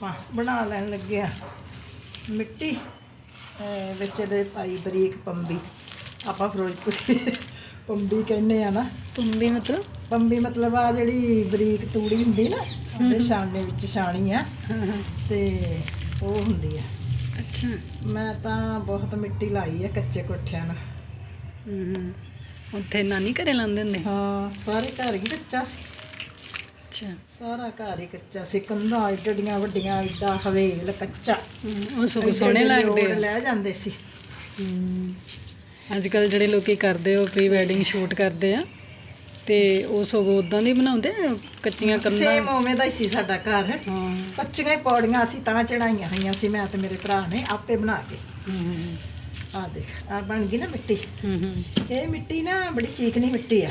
ਆਪਾਂ ਬਣਾ ਲੈਣ ਲੱਗੇ ਆ ਮਿੱਟੀ ਵਿੱਚ ਇਹਦੇ ਪਾਈ ਬਰੀਕ ਪੰਬੀ। ਆਪਾਂ ਫਿਰੋਜ਼ਪੁਰੀ ਪੰਬੀ ਕਹਿੰਦੇ ਆ ਨਾ। ਤੁੰਬੀ ਮਤਲਬ? ਪੰਬੀ ਮਤਲਬ ਆ ਜਿਹੜੀ ਬਰੀਕ ਤੂੜੀ ਹੁੰਦੀ ਨਾ ਉਹਦੇ ਛਾਣਨੇ ਵਿੱਚ ਛਾਣੀ ਆ। ਤੇ ਉਹ ਹੁੰਦੀ ਆ। ਅੱਛਾ। ਮੈਂ ਤਾਂ ਬਹੁਤ ਮਿੱਟੀ ਲਾਈ ਆ ਕੱਚੇ ਕੋਠਿਆਂ ਨਾਲ। ਹੂੰ ਉੱਥੇ ਨਾਨੀ ਘਰੇ ਲਾਉਂਦੇ ਹੁੰਦੇ? ਹਾਂ ਸਾਰੇ ਘਰ ਹੀ ਕੱਚਾ ਸੀ। ਅੱਛਾ। ਸਾਰਾ ਘਰ ਹੀ ਕੱਚਾ ਸੀ ਕੰਧਾਂ ਏਡੜੀਆਂ ਵੱਡੀਆਂ ਏਡਾ ਹਵੇਲ ਕੱਚਾ। ਉਹ ਸਗੋਂ ਸੋਹਣੇ ਲੱਗਦੇ ਆ। ਲੈ ਜਾਂਦੇ ਸੀ। ਅੱਜ ਕੱਲ ਜਿਹੜੇ ਲੋਕੀ ਕਰਦੇ ਉਹ ਪ੍ਰੀ ਵੈਡਿੰਗ ਸ਼ੂਟ ਕਰਦੇ ਆ ਤੇ ਉਹ ਸਗੋਂ ਉਦਾਂ ਦੀ ਬਣਾਉਂਦੇ ਆ, ਕੱਚੀਆਂ ਕੰਧਾਂ? ਸੇਮ ਉਵੇਂ ਦਾ ਹੀ ਸੀ ਸਾਡਾ ਘਰ। ਹਾਂ। ਕੱਚੀਆਂ ਹੀ ਪੌੜੀਆਂ ਅਸੀਂ ਤਾਂ ਚੜਾਈਆਂ ਹੋਈਆਂ ਸੀ ਮੈਂ ਤੇ ਮੇਰੇ ਭਰਾ ਨੇ ਆਪੇ ਬਣਾ ਕੇ। ਹਮ, ਆ ਦੇਖ ਆ ਬਣ ਗਈ ਨਾ ਮਿੱਟੀ। ਹਮ, ਹਮ, ਇਹ ਮਿੱਟੀ ਨਾ ਬੜੀ ਚੀਕਣੀ ਮਿੱਟੀ ਆ।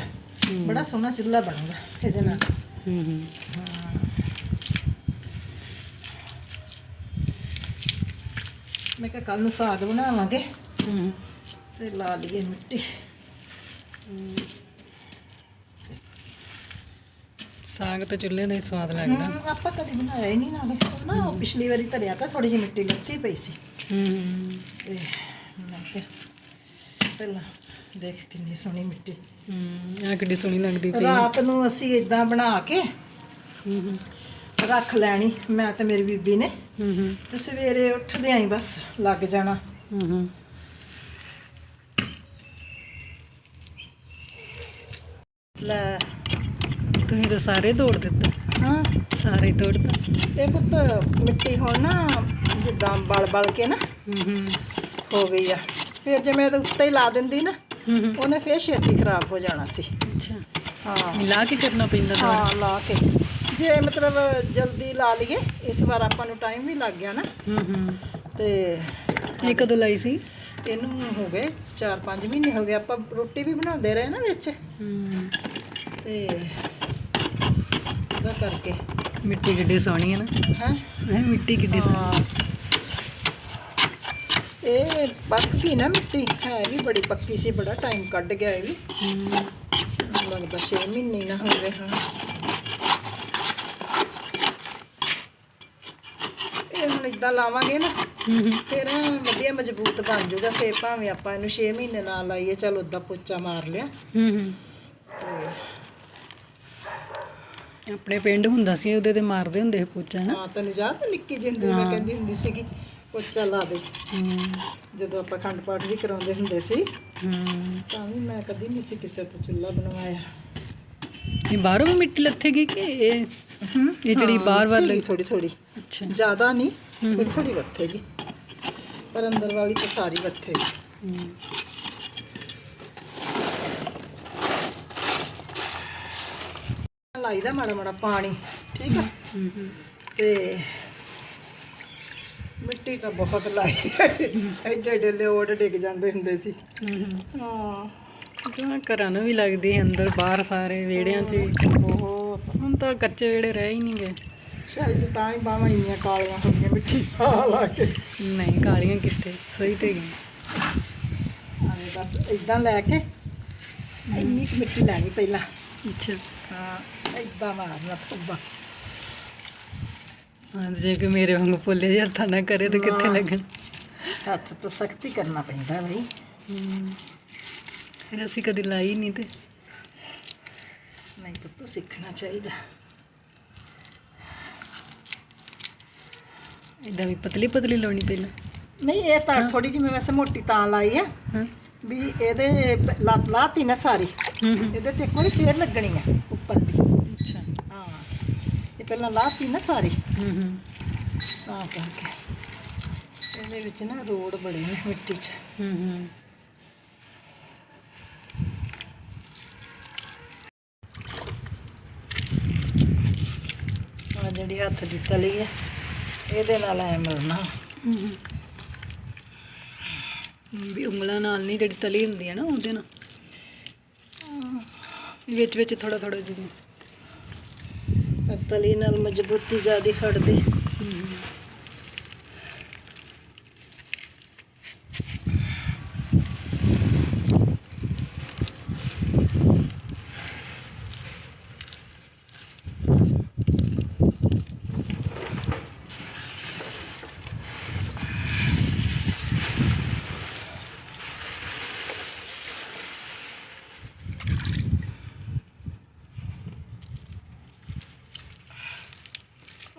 ਬੜਾ ਸੋਹਣਾ ਚੁੱਲ੍ਹਾ ਬਣੂਗਾ ਇਹਦੇ ਨਾਲ। ਹਮ, ਹਮ। ਮੈਂ ਕਿਹਾ ਕੱਲ ਨੂੰ ਸਾਗ ਬਣਾਵਾਂਗੇ। ਹਮ, ਤੇ ਲਾ ਲਈਏ ਮਿੱਟੀ। ਸਾਗ ਤਾਂ ਚੁੱਲ੍ਹੇ ਦਾ ਹੀ ਸਵਾਦ ਲੱਗਦਾ। ਹਮ, ਆਪਾਂ ਕਦੇ ਬਣਾਇਆ ਹੀ ਨਹੀਂ ਨਾਲੇ। ਨਾ ਉਹ ਪਿਛਲੀ ਵਾਰੀ ਧਰਿਆ ਤਾਂ ਥੋੜੀ ਜਿਹੀ ਮਿੱਟੀ ਲੱਥੀ ਪਈ ਸੀ। ਹਮ, ਤੇ ਮੈਂ ਕਿਹਾ ਪਹਿਲਾਂ ਦੇਖ ਕਿੰਨੀ ਸੋਹਣੀ ਮਿੱਟੀ। ਹਮ, ਆ ਕਿੱਡੀ ਸੋਹਣੀ ਲੱਗਦੀ ਪਈ। ਆ। ਰਾਤ ਨੂੰ ਅਸੀਂ ਇਦਾਂ ਬਣਾ ਕੇ ਹਮ, ਹਮ, ਰੱਖ ਲੈਣੀ ਮੈਂ ਤੇ ਮੇਰੀ ਬੀਬੀ ਨੇ। ਹਮ, ਤੇ ਸਵੇਰੇ ਉੱਠਦੇ ਆਂ ਬਸ ਲੱਗ ਜਾਣਾ। ਹਮ, ਹਮ। ਲੈ ਤੁਸੀਂ ਤਾਂ ਸਾਰੇ ਤੋੜ ਦਿੱਤਾ। ਹਾਂ। ਸਾਰੇ ਤੋੜਤਾ ਇਹ ਪੁੱਤ ਮਿੱਟੀ ਹੁਣ ਨਾ ਜਿੱਦਾਂ ਬਲ ਬਲ ਕੇ ਨਾ ਹੋ ਗਈ ਆ। ਫਿਰ ਜੇ ਮੈਂ ਇਹਦੇ ਉੱਤੇ ਹੀ ਲਾ ਦਿੰਦੀ ਨਾ। ਉਹਨੇ ਫੇਰ ਛੇਤੀ ਖਰਾਬ ਹੋ ਜਾਣਾ ਸੀ। ਅੱਛਾ। ਹਾਂ। ਮਿਲਾ ਕੇ ਕਰਨਾ ਪੈਂਦਾ ਹਾਂ ਲਾ ਕੇ। ਜੇ ਮਤਲਬ ਜਲਦੀ ਲਾ ਲਈਏ ਇਸ ਵਾਰ ਆਪਾਂ ਨੂੰ ਟਾਈਮ ਵੀ ਲੱਗ ਗਿਆ ਨਾ। ਤੇ ਇਹ ਕਦੋਂ ਲਾਈ ਸੀ? ਇਹਨੂੰ ਹੋ ਗਏ 4-5 ਮਹੀਨੇ ਹੋ ਗਏ। ਆਪਾਂ ਰੋਟੀ ਵੀ ਬਣਾਉਂਦੇ ਰਹੇ ਨਾ ਵਿੱਚ। ਤੇ ਉਹਦਾ ਕਰਕੇ। ਮਿੱਟੀ ਕਿੱਡੀ ਸੋਹਣੀ ਹੈ ਨਾ। ਹੈ? ਮਿੱਟੀ ਕਿੱਡੀ ਸੋਹਣੀ। ਇਹ ਪੱਕ ਨਾ ਮਿੱਟੀ? ਹੈ ਵੀ ਬੜੀ ਪੱਕੀ ਸੀ ਬੜਾ ਟਾਈਮ ਕੱਢ ਗਿਆ ਇਹ ਵੀ। ਲੱਗਦਾ 6 ਮਹੀਨੇ ਨਾ ਹੋ ਗਏ ਹਾਂ। ਇਹ ਹੁਣ ਇਦਾਂ ਲਾਵਾਂਗੇ ਨਾ ਫਿਰ ਵਧੀਆ ਮਜ਼ਬੂਤ ਬਣ ਜਾਊਗਾ ਫਿਰ ਭਾਵੇਂ ਆਪਾਂ ਇਹਨੂੰ 6 ਮਹੀਨੇ ਨਾ ਲਾਈਏ ਚਲ ਉਦਾਂ ਪੋਚਾ ਮਾਰ ਲਿਆ। ਆਪਣੇ ਪਿੰਡ ਹੁੰਦਾ ਸੀ ਉਹਦੇ ਤੇ ਮਾਰਦੇ ਹੁੰਦੇ ਸੀ ਪੋਚਾ ਨਾ। ਹਾਂ ਤੈਨੂੰ ਯਾਦ ਨਿੱਕੀ ਜਿਹੀ ਹੁੰਦੀ ਮੈਂ ਕਹਿੰਦੀ ਹੁੰਦੀ ਸੀਗੀ ਪੋਚਾ ਲਾ ਦੇ। ਜਦੋਂ ਆਪਾਂ ਖੰਡ ਪਾਠ ਵੀ ਕਰਾਉਂਦੇ ਹੁੰਦੇ ਸੀ ਹਮ। ਤਾਂ ਵੀ ਮੈਂ ਕਦੀ ਨਹੀਂ ਸੀ ਕਿਸੇ ਤੋਂ ਚੁੱਲ੍ਹਾ ਬਣਵਾਇਆ। ਇਹ ਬਾਹਰੋਂ ਵੀ ਮਿੱਟੀ ਲੱਥੇਗੀ ਕਿ ਇਹ ਇਹ ਜਿਹੜੀ ਬਾਹਰ ਵੱਲ ਥੋੜੀ ਥੋੜੀ ਅੱਛਾ। ਜ਼ਿਆਦਾ ਨਹੀਂ ਥੋੜੀ ਥੋੜੀ ਵੱਥੇਗੀ। ਪਰ ਅੰਦਰ ਵਾਲੀ ਤਾਂ ਸਾਰੀ ਵੱਥੇਗੀ। ਹਮ, ਲਾਈਦਾ ਮਾੜਾ ਮਾੜਾ ਪਾਣੀ ਠੀਕ ਆ। ਤੇ ਮਿੱਟੀ ਤਾਂ ਬਹੁਤ ਲਾਈ। ਐਡੇ ਐਡੇ ਲੋੜ ਡਿੱਗ ਜਾਂਦੇ ਹੁੰਦੇ ਸੀ। ਹਾਂ। ਤਾਂ ਘਰਾਂ ਨੂੰ ਵੀ ਲੱਗਦੀ ਹੈ ਅੰਦਰ ਬਾਹਰ ਸਾਰੇ ਵਿਹੜਿਆਂ 'ਚ। ਬਹੁਤ ਹੁਣ ਤਾਂ ਕੱਚੇ ਵਿਹੜੇ ਰਹਿ ਹੀ ਨਹੀਂ ਗਏ। ਸ਼ਾਇਦ ਤਾਂ ਹੀ ਬਾਹਾਂ ਇੰਨੀਆਂ ਕਾਲੀਆਂ ਹੋ ਗਈਆਂ ਮਿੱਟੀ ਲਾ ਲਾ ਕੇ। ਨਹੀਂ ਕਾਲੀਆਂ ਕਿੱਥੇ? ਸਹੀ ਤੇ ਗਈ ਆਵੇ ਬਸ ਇਦਾਂ ਲੈ ਕੇ ਇੰਨੀ ਕੁ ਮਿੱਟੀ ਲੈਣੀ ਪਹਿਲਾਂ। ਅੱਛਾ। ਹਾਂ ਇਦਾਂ ਮਾਰਨਾ ਪੱਬਾ ਹਾਂ ਜੇ ਕਿ ਮੇਰੇ ਵਾਂਗ ਪੁੱਲੇ ਜਿਹੇ ਹੱਥਾਂ ਨਾਲ ਕਰੇ ਤਾਂ ਕਿੱਥੇ ਲੱਗਣ? ਹੱਥ ਤੋਂ ਸਖਤੀ ਕਰਨਾ ਪੈਂਦਾ ਬਈ। ਫਿਰ ਅਸੀਂ ਕਦੀ ਲਾਈ ਨਹੀਂ ਤੇ। ਨਹੀਂ ਪੁੱਤ ਸਿੱਖਣਾ ਚਾਹੀਦਾ। ਇਦਾਂ ਵੀ ਪਤਲੀ ਪਤਲੀ ਲਾਉਣੀ ਪਹਿਲਾਂ। ਨਹੀਂ ਇਹ ਤਾਂ ਥੋੜੀ ਜਿਹੀ ਮੈਂ ਵੈਸੇ ਮੋਟੀ ਤਾਂ ਲਾਈ ਆ। ਵੀ ਇਹਦੇ ਲਾਤੀ ਨਾ ਸਾਰੀ। ਇਹਦੇ ਤੇ ਕੋਈ ਫੇਰ ਲੱਗਣੀ ਆ ਉੱਪਰ ਦੀ। ਪਹਿਲਾਂ ਲਾਤੀ ਨਾ ਸਾਰੀ। ਹੂੰ ਹੂੰ। ਤਾਂ ਕਰਕੇ। ਇਹਦੇ ਵਿੱਚ ਨਾ ਰੋੜ ਬੜੇ ਨੇ ਮਿੱਟੀ 'ਚ। ਹੂੰ ਹੂੰ। ਆ ਜਿਹੜੀ ਹੱਥ ਦੀ ਤਲੀ ਹੈ ਇਹਦੇ ਨਾਲ ਐ ਮਲਣਾ। ਵੀ ਉਂਗਲਾਂ ਨਾਲ ਨਹੀਂ ਜਿਹੜੀ ਤਲੀ ਹੁੰਦੀ ਹੈ ਨਾ ਉਹਦੇ ਨਾਲ। ਵਿੱਚ ਵਿੱਚ ਥੋੜਾ ਥੋੜਾ ਜਿਹਾ। ਤਲੀ ਨਾਲ ਮਜ਼ਬੂਤੀ ਜ਼ਿਆਦਾ ਫੜਦੀ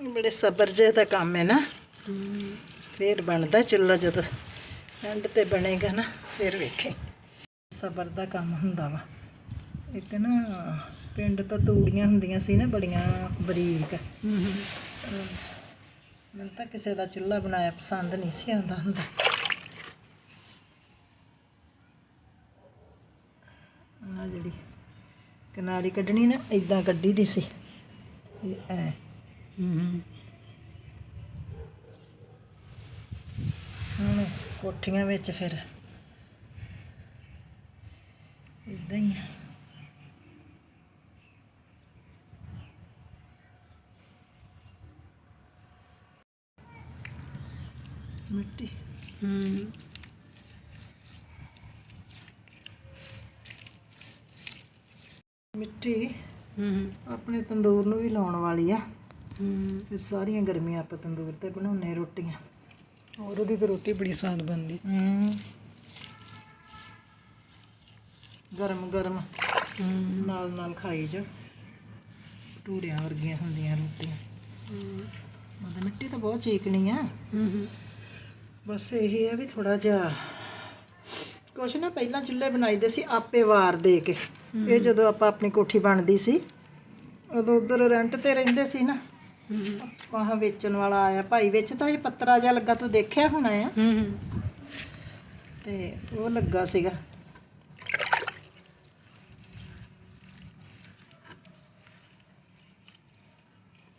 ਬੜੇ ਸਬਰ ਜੇ ਦਾ ਕੰਮ ਹੈ ਨਾ। ਫਿਰ ਬਣਦਾ ਚੁੱਲ੍ਹਾ ਜਦੋਂ ਐਂਡ ਤੇ ਬਣੇਗਾ ਨਾ, ਫਿਰ ਵੇਖੇ। ਸਬਰ ਦਾ ਕੰਮ ਹੁੰਦਾ ਵਾ। ਇੱਕ ਨਾ ਪਿੰਡ ਤਾਂ ਤੂੜੀਆਂ ਹੁੰਦੀਆਂ ਸੀ ਨਾ, ਬੜੀਆਂ ਬਰੀਕ। ਮੈਨੂੰ ਤਾਂ ਕਿਸੇ ਦਾ ਚੁੱਲ੍ਹਾ ਬਣਾਇਆ ਪਸੰਦ ਨਹੀਂ ਸੀ ਆਉਂਦਾ ਹੁੰਦਾ। ਆ ਜਿਹੜੀ ਕਿਨਾਰੀ ਕੱਢਣੀ ਨਾ ਇਦਾਂ ਕੱਢੀ ਦੀ ਸੀ। ਇਹ ਐ। ਹੁਣ ਕੋਠੀਆਂ ਵਿੱਚ ਫਿਰ। ਇਦਾਂ ਹੀ ਮਿੱਟੀ। ਹੂੰ। ਮਿੱਟੀ ਹੂੰ। ਆਪਣੇ ਤੰਦੂਰ ਨੂੰ ਵੀ ਲਾਉਣ ਵਾਲੀ ਆ। ਹੂੰ। ਫਿਰ ਸਾਰੀਆਂ ਗਰਮੀਆਂ ਆਪਾਂ ਤੰਦੂਰ ਤੇ ਬਣਾਉਨੇ ਰੋਟੀਆਂ। ਔਰ ਉਹਦੀ ਤਾਂ ਰੋਟੀ ਬੜੀ ਸਵਾਦ ਬਣਦੀ। ਹੂੰ। ਗਰਮ ਗਰਮ। ਨਾਲ ਨਾਲ ਖਾਈ ਜਾ। ਟੂਰਿਆਂ ਵਰਗੀਆਂ ਹੁੰਦੀਆਂ ਰੋਟੀਆਂ। ਉਹਦੀ ਮਿੱਟੀ ਤਾਂ ਬਹੁਤ ਚੀਕਣੀ ਆ। ਬਸ ਇਹ ਹੈ ਵੀ ਥੋੜਾ ਜਿਹਾ ਕੁਛ ਨਾ ਪਹਿਲਾਂ ਚੁੱਲ੍ਹੇ ਬਣਾਈਦੇ ਸੀ ਆਪੇ ਵਾਰ ਦੇ ਕੇ। ਇਹ ਜਦੋਂ ਆਪਾਂ ਆਪਣੀ ਕੋਠੀ ਬਣਦੀ ਸੀ ਉਦੋਂ ਉਧਰ ਰੈਂਟ ਤੇ ਰਹਿੰਦੇ ਸੀ ਨਾ। ਵਾਹ ਵੇਚਣ ਵਾਲਾ ਆਇਆ। ਭਾਈ ਵਿੱਚ ਤਾਂ ਇਹ ਪੱਤਰਾ ਜਿਹਾ ਲੱਗਾ ਤੂੰ ਦੇਖਿਆ ਹੋਣਾ ਆ? ਹੂੰ ਤੇ ਉਹ ਲੱਗਾ ਸੀਗਾ।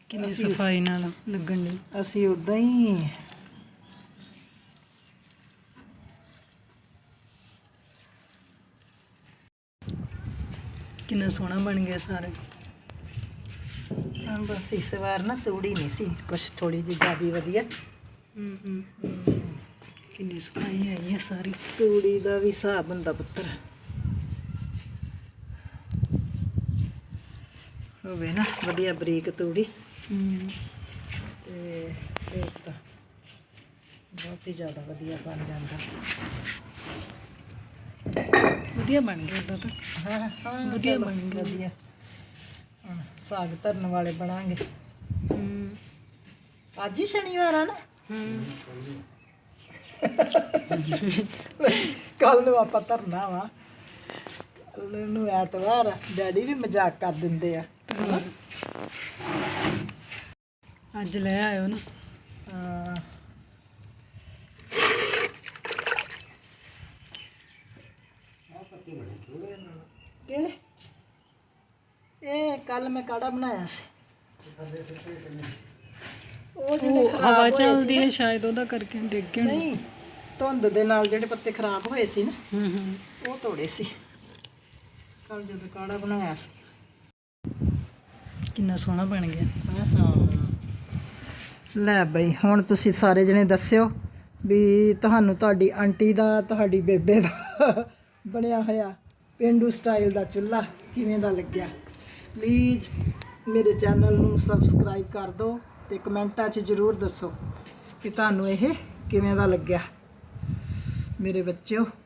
ਕਿੰਨੀ ਸਫ਼ਾਈ ਨਾਲ ਲੱਗਣ ਲਈ ਅਸੀਂ ਉਦਾਂ ਹੀ ਕਿੰਨਾ ਸੋਹਣਾ ਬਣ ਗਿਆ ਸਾਰਾ। ਬਸ ਇਸ ਵਾਰ ਨਾ ਤੂੜੀ ਨਹੀਂ ਸੀ ਕੁਛ ਥੋੜੀ ਜਿਹੀ ਜ਼ਿਆਦੀ ਵਧੀਆ। ਹੂੰ ਹੂੰ ਕਿੰਨੀ ਸਫ਼ਾਈ ਆਈ ਹੈ ਸਾਰੀ। ਤੂੜੀ ਦਾ ਵੀ ਹਿਸਾਬ ਹੁੰਦਾ ਪੁੱਤਰ। ਹੋਵੇ ਨਾ ਵਧੀਆ ਬਰੀਕ ਤੂੜੀ। ਹੂੰ। ਤੇ ਬਹੁਤ ਹੀ ਜ਼ਿਆਦਾ ਵਧੀਆ ਬਣ ਜਾਂਦਾ। ਵਧੀਆ ਬਣ ਗਿਆ ਉਹਦਾ ਤਾਂ। ਹਾਂ ਹਾਂ ਵਧੀਆ ਬਣ ਗਿਆ। ਵਧੀਆ। ਹੁਣ ਸਾਗ ਧਰਨ ਵਾਲੇ ਬਣਾਂਗੇ। ਹੂੰ। ਅੱਜ ਹੀ ਸ਼ਨੀਵਾਰ ਆ ਨਾ। ਹੂੰ ਕੱਲ ਨੂੰ ਆਪਾਂ ਧਰਨਾ ਵਾ। ਕੱਲ ਨੂੰ ਐਤਵਾਰ ਆ। ਡੈਡੀ ਵੀ ਮਜ਼ਾਕ ਕਰ ਦਿੰਦੇ ਆ। ਅੱਜ ਲੈ ਆਇਓ ਨਾ। ਹਾਂ। ਕਿਹੜੇ ਇਹ ਕੱਲ ਮੈਂ ਕਾੜਾ ਬਣਾਇਆ ਸੀ। ਉਹ ਜਿਹੜੇ ਉਹ ਖਰਾਬ ਹਵਾ ਹੋਏ ਸੀ ਚੱਲਦੀ ਹੈ ਸ਼ਾਇਦ ਉਹਦਾ ਕਰਕੇ ਡਿੱਗ ਗਏ ਹੋਣੇ। ਨਹੀਂ ਧੁੰਦ ਦੇ ਨਾਲ ਜਿਹੜੇ ਪੱਤੇ ਖਰਾਬ ਹੋਏ ਸੀ ਨਾ ਹੂੰ ਹੂੰ। ਉਹ ਤੋੜੇ ਸੀ। ਕੱਲ ਜਦੋਂ ਕਾੜਾ ਬਣਾਇਆ ਸੀ। ਕਿੰਨਾ ਸੋਹਣਾ ਬਣ ਗਿਆ। ਲੈ ਬਈ ਹੁਣ ਤੁਸੀਂ ਸਾਰੇ ਜਣੇ ਦੱਸਿਓ ਵੀ ਤੁਹਾਨੂੰ ਤੁਹਾਡੀ ਆਂਟੀ ਦਾ ਤੁਹਾਡੀ ਬੇਬੇ ਦਾ ਬਣਿਆ ਹੋਇਆ ਪਿੰਡੂ ਸਟਾਈਲ ਦਾ ਚੁੱਲ੍ਹਾ ਕਿਵੇਂ ਦਾ ਲੱਗਿਆ? ਪਲੀਜ਼ ਮੇਰੇ ਚੈਨਲ ਨੂੰ ਸਬਸਕ੍ਰਾਈਬ ਕਰ ਦਿਓ ਤੇ ਕਮੈਂਟਾਂ 'ਚ ਜ਼ਰੂਰ ਦੱਸੋ ਕਿ ਤੁਹਾਨੂੰ ਇਹ ਕਿਵੇਂ ਦਾ ਲੱਗਿਆ। ਮੇਰੇ ਬੱਚਿਓ